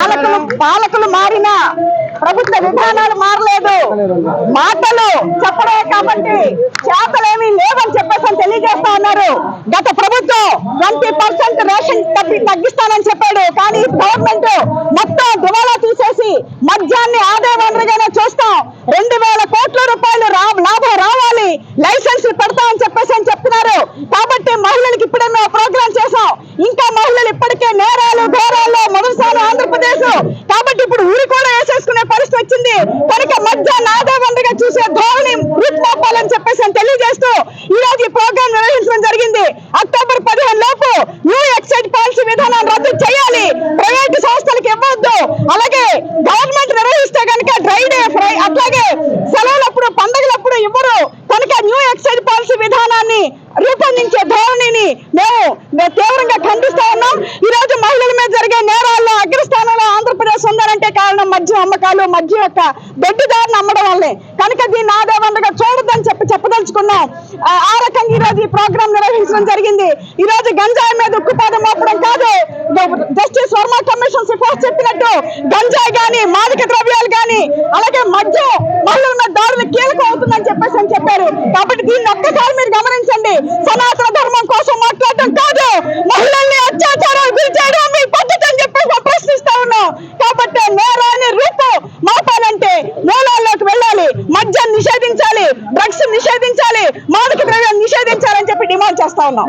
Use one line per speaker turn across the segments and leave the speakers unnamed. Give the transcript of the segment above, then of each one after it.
పాలకులు పాలకులు మారినా ప్రభుత్వ విధానాలు మారలేదు. మాటలు చెప్పడే కాబట్టి చేతలేమీ లేవని చెప్పేసి తెలియజేస్తా ఉన్నారు. గత ప్రభుత్వం ట్వంటీ పర్సెంట్ రేషన్ తగ్గి తగ్గిస్తానని చెప్పి కానీ గవర్నమెంట్ మొత్తం దివాలా తీసేసి మద్యాన్ని ఆదాయ వనరుగానే చూస్తాం రెండు వేల కోట్ల రూపాయలు రా- లాభం రావాలి లైసెన్స్ పెడతామని చెప్పేసి అని చెప్తున్నారు కాబట్టి మహిళలకు ఇప్పుడే మేము ప్రోగ్రామ్ చేసాం ఇంకా మహిళలు ఇప్పటికే నేరాలు ఘోరాల్లో మొదటిసారి ఆంధ్రప్రదేశ్ కాబట్టి ఇప్పుడు ఊరి కూడా వేసేసుకునే పరిస్థితి వచ్చింది కనుక మధ్య నాదాబందగా చూసే ధోరణి రూపుమాపాలని చెప్పేసి తెలియజేస్తూ ఈ రోజు ఈ ప్రోగ్రామ్ నిర్వహించడం జరిగింది. అక్టోబర్ పదిహేను లోపు న్యూ ఎక్సైజ్ పాలసీ విధానాన్ని రద్దు చేయాలి ప్రైవేటు సంస్థలకు ఇవ్వద్దు అలాగే గవర్నమెంట్ నిర్వహిస్తే కనుక డ్రై డే ఫ్రై అట్లాగే సెలవులప్పుడు పండుగలప్పుడు ఇవ్వరు కనుక న్యూ ఎక్సైజ్ పాలసీ విధానాన్ని రూపొందించే ధోరణిని మేము తీవ్రంగా ఖండిస్తా ఉన్నాం. ఈ రోజు మహిళల మీద జరిగే నేరాల్లో అగ్రస్థానంలో ఆంధ్రప్రదేశ్ ఉందనంటే కారణం మద్యం అమ్మకాలు మద్యం యొక్క దొడ్డిదారిని అమ్మడం వల్లే. కనుక దీన్ని ఆదాయంగా చూడదని చెప్పి చెప్పదలుచుకున్నాం. ఆ రకంగా ఈ రోజు ఈ ప్రోగ్రాం నిర్వహించడం జరిగింది. ఈ రోజు గంజాయి మీద ఉక్కుపాదం మోపడం కాదు. జస్టిస్ వర్మ కమిషన్ సిఫార్సు చెప్పినట్టు గంజాయి గాని మాదక ద్రవ్యాలు గాని అలాగే మద్యం మహిళల మీద దారులు కీలకం అవుతుందని చెప్పేసి అని చెప్పారు. కాబట్టి దీన్ని ఒక్కసారి మీరు గమనించండి. సనాతన మాట్లాడటం కాదు మహిళల్ని అత్యాచారాలు గురి చేయడం మీ పద్ధతి అని చెప్పేసి మేము ప్రశ్నిస్తా ఉన్నాం కాబట్టి నేరాన్ని రూపు మాపాలంటే మూలాల్లోకి వెళ్ళాలి మద్యం నిషేధించాలి డ్రగ్స్ నిషేధించాలి మాదక ద్రవ్యాలు నిషేధించాలని చెప్పి డిమాండ్ చేస్తా ఉన్నాం.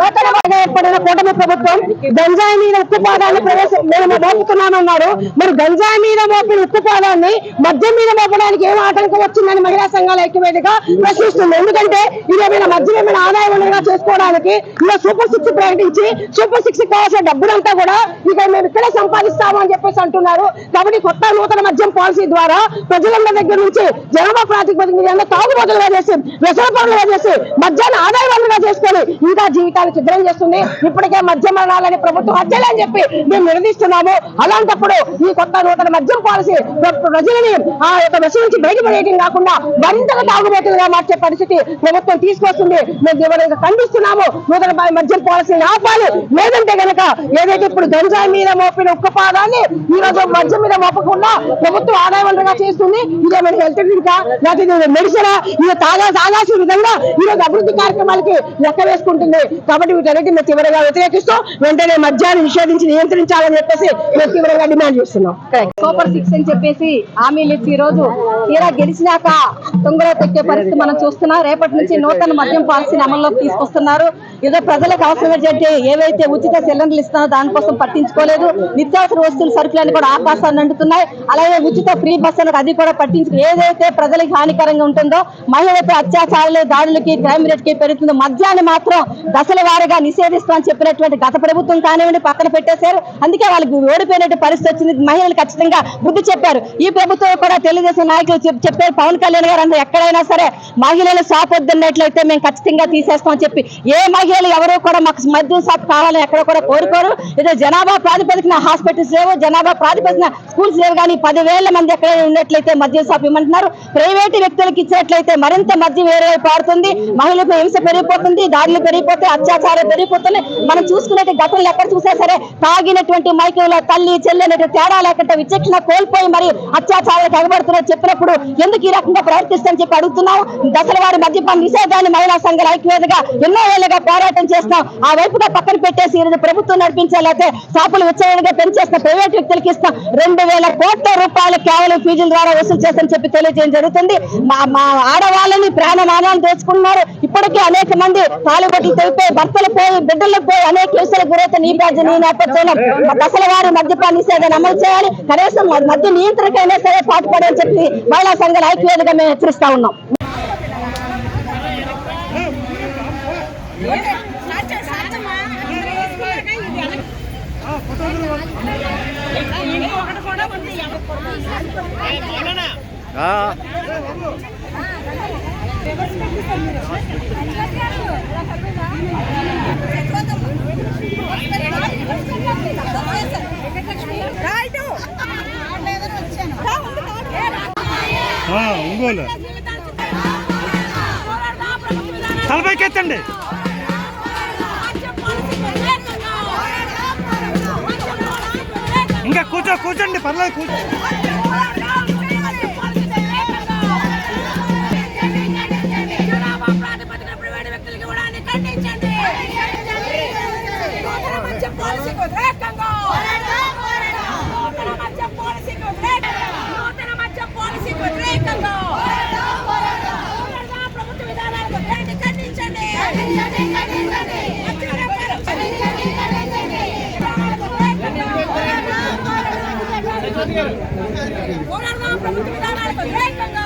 ఏర్పడిన కూటమి ప్రభుత్వం గంజాయి మీద ఉక్కుపాదాన్ని ప్రవేశ మేము మోపుతున్నామన్నారు మరి గంజాయి మీద మోపిన ఉక్కుపాదాన్ని మద్యం మీద మోపడానికి ఏం ఆటంకం వచ్చిందని మహిళా సంఘాల ఐక్యవేదిక ప్రశ్నిస్తుంది. ఎందుకంటే ఇది ఏమైనా మద్యం ఏమైనా ఆదాయ వనరుగా చేసుకోవడానికి ఇలా సూపర్ సిక్స్ ప్రకటించి సూపర్ సిక్స్ కావాల్సిన డబ్బులంతా కూడా ఇక మేము ఇక్కడే సంపాదిస్తాము అని చెప్పేసి అంటున్నారు. కాబట్టి కొత్త నూతన మద్యం పాలసీ ద్వారా ప్రజలందరి దగ్గర నుంచి జనాభా ప్రాతిపదిక మీద తాగుబోతులుగా చేసి వ్యసన పనులుగా చేసి మద్యాన్ని ఆదాయ వనరుగా చేసుకొని ఇంకా జీవితాలు చిత్రం చేస్తుంది. ఇప్పటికే మద్యం మరణాలని ప్రభుత్వం హత్యలే అని చెప్పి మేము నిలదీస్తున్నాము. అలాంటప్పుడు ఈ కొత్త నూతన మద్యం పాలసీ ప్రజలని ఆ యొక్క వ్యసనం నుంచి బయటపడేయడం కాకుండా మరింతగా తాగుబోతులుగా మార్చే పరిస్థితి ప్రభుత్వం తీసుకొస్తుంది. మేము తీవ్రంగా ఖండిస్తున్నాము నూతన మద్యం పాలసీని ఆపాలి. లేదంటే కనుక ఏదైతే ఇప్పుడు గంజాయి మీద మోపిన ఉక్కుపాదాన్ని ఈ రోజు మద్యం మీద మోపకుండా ప్రభుత్వం ఆదాయ వనరుగా చేస్తుంది. ఇదేమైనా హెల్త్ డ్రింకా లేకపోతే మెడిసినా? ఇది తాగా తాగాల్సిన విధంగా ఈ రోజు అభివృద్ధి కార్యక్రమాలకి లెక్క వేసుకుంటుంది. కాబట్టి వీటన్నిటి మేము తీవ్రంగా వ్యతిరేకిస్తూ వెంటనే మద్యాన్ని నిషేధించి నియంత్రించాలని చెప్పేసి మేము తీవ్రంగా డిమాండ్ చేస్తున్నాం.
సూపర్ సిక్స్ అని చెప్పేసి హామీలు ఇచ్చి ఈ రోజు తీరా గెలిచినాక తొంగలో తొక్కే పరిస్థితి మనం చూస్తున్నాం. రేపటి నుంచి నూతన మద్యం పాలసీని అమల్లోకి తీసుకొస్తున్నారు. ఏదో ప్రజలకు అవసరమైనటువంటి ఏవైతే ఉచిత సిలిండర్లు ఇస్తున్నారో దానికోసం పట్టించుకోలేదు. నిత్యావసర వస్తువులు సరుకులన్నీ కూడా ఆకాశాన్ని అంటున్నాయి అలాగే ఉచిత ఫ్రీ బస్ అనేది అది కూడా పట్టించుకు ఏదైతే ప్రజలకు హానికరంగా ఉంటుందో మహిళలపై అత్యాచారాలు దాడులకి క్రైమ్ రేట్కి పెరుగుతుందో మద్యాన్ని మాత్రం దశల వారీగా నిషేధిస్తామని చెప్పినటువంటి గత ప్రభుత్వం కానివ్వండి పక్కన పెట్టేశారు. అందుకే వాళ్ళకి ఓడిపోయినట్టు పరిస్థితి వచ్చింది. మహిళలు ఖచ్చితంగా బుద్ధి చెప్పారు. ఈ ప్రభుత్వం కూడా తెలుగుదేశం నాయకులు చెప్పారు. పవన్ కళ్యాణ్ గారు అందరూ ఎక్కడైనా సరే మహిళలు షాప్ మేము ఖచ్చితంగా తీసేస్తామని చెప్పి. ఏ మహిళలు ఎవరు కూడా మాకు మద్యం షాప్ కావాలని ఎక్కడ కూడా కోరుకోరు. ఏదో జనాభా ప్రాతిపదికన హాస్పిటల్స్ లేవు జనాభా ప్రాతిపదికన స్కూల్స్ లేవు. కానీ పదివేల మంది ఎక్కడైనా ఉన్నట్లయితే మద్యం షాప్ ఇవ్వమంటున్నారు. ప్రైవేట్ వ్యక్తులకు ఇచ్చినట్లయితే మరింత మద్యం వేరే పారుతుంది మహిళలకు హింస పెరిగిపోతుంది. దాడులు లేకపోతే అత్యాచారం పెరిగిపోతున్నాయి. మనం చూసుకునే గతంలో ఎక్కడ చూసినా సరే తాగినటువంటి మైకంలో తల్లి చెల్లెనటువంటి తేడా లేకుండా విచక్షణ కోల్పోయి మరి అత్యాచారాలకు ఎగబడుతున్నారు చెప్పినప్పుడు ఎందుకు ఈ రకంగా ప్రవర్తిస్తామని చెప్పి అడుగుతున్నాం దశల వారి మద్యపాన నిషేధాన్ని మహిళా సంఘాల ఐక్యవేదిగా ఎన్నో ఏళ్ళుగా పోరాటం చేస్తున్నాం. ఆ వైపుగా పక్కన పెట్టేసి ఈరోజు ప్రభుత్వం నడిపించాలైతే షాపులు ఉత్సవంగా పెంచేసిన ప్రైవేట్ వ్యక్తులకు ఇస్తాం. రెండు వేల కోట్ల రూపాయలు కేవలం ఫీజుల ద్వారా వసూలు చేస్తామని చెప్పి తెలియజేయడం జరుగుతుంది. మా మా ఆడవాళ్ళని ప్రాణమానాలు దోచుకున్నారు ఇప్పటికే అనేక మంది తాలిబట్లు తెగిపోయి భర్తలు పోయి బిడ్డలకు పోయి అనేక విషయాలకు గురైతే నీ బాధ్యత నీ నేపథ్యంలో అసలు దశల వారి మద్యపాన నిషేధాన్ని అమలు చేయాలి. కనీసం మద్య నియంత్రణకైనా సరే పాటుపడని చెప్పి మహిళా సంఘాల ఐక్యవేదిగా మేము హెచ్చరిస్తా ఉన్నాం.
ఇంకొకటి కూడా ఉంది ఒంగోలు. తలపైకెత్తండి. ఎత్తండి ఇంకా కూర్చో కూర్చోండి పర్లేదు కూర్చో.
పాలసీ ఖండించండి వ్యతిరేకంగా నూతన పాలసీకి వ్యతిరేకంగా నూతన పాలసీకి వ్యతిరేకంగా ప్రభుత్వ విధానాలకు ఖండించండి. పోరాడదాం ప్రభుత్వ విధానాలకు వ్యతిరేకంగా